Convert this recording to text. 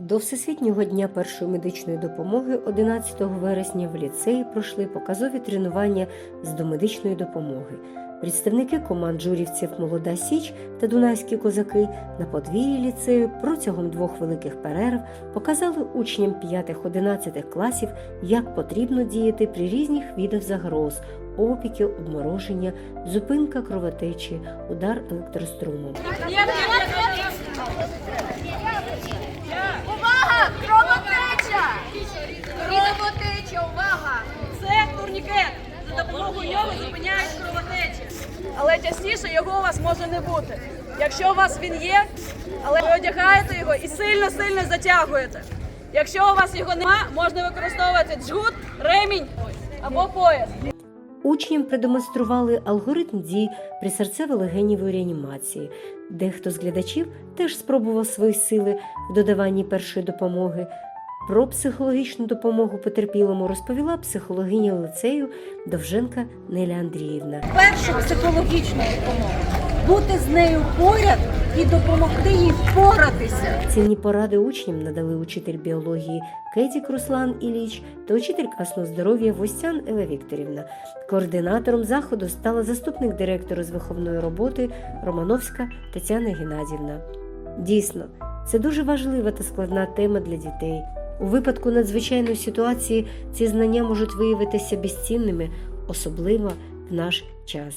До Всесвітнього дня першої медичної допомоги 11 вересня в ліцеї пройшли показові тренування з домедичної допомоги. Представники команд журівців Молода Січ та Дунайські козаки на подвір'ї ліцею протягом двох великих перерв показали учням 5-11 класів, як потрібно діяти при різних видах загроз, опіків, обмороження, зупинка кровотечі, удар електрострумом. Допомогою зупиняють кровотечі. Але частіше його у вас може не бути. Якщо у вас він є, але ви одягаєте його і сильно-сильно затягуєте. Якщо у вас його нема, можна використовувати джгут, ремінь або пояс. Учням продемонстрували алгоритм дій при серцево-легенівій реанімації. Дехто з глядачів теж спробував свої сили в додаванні першої допомоги. Про психологічну допомогу потерпілому розповіла психологиня лицею Довженка Неля Андріївна. першу психологічну допомогу, бути з нею поряд і допомогти їй впоратися. Цінні поради учням надали учитель біології Кетік Руслан Іліч та учителька основ здоров'я Востян Ева Вікторівна. Координатором заходу стала заступник директора з виховної роботи Романовська Тетяна Геннадівна. Дійсно, це дуже важлива та складна тема для дітей. У випадку надзвичайної ситуації ці знання можуть виявитися безцінними, особливо в наш час.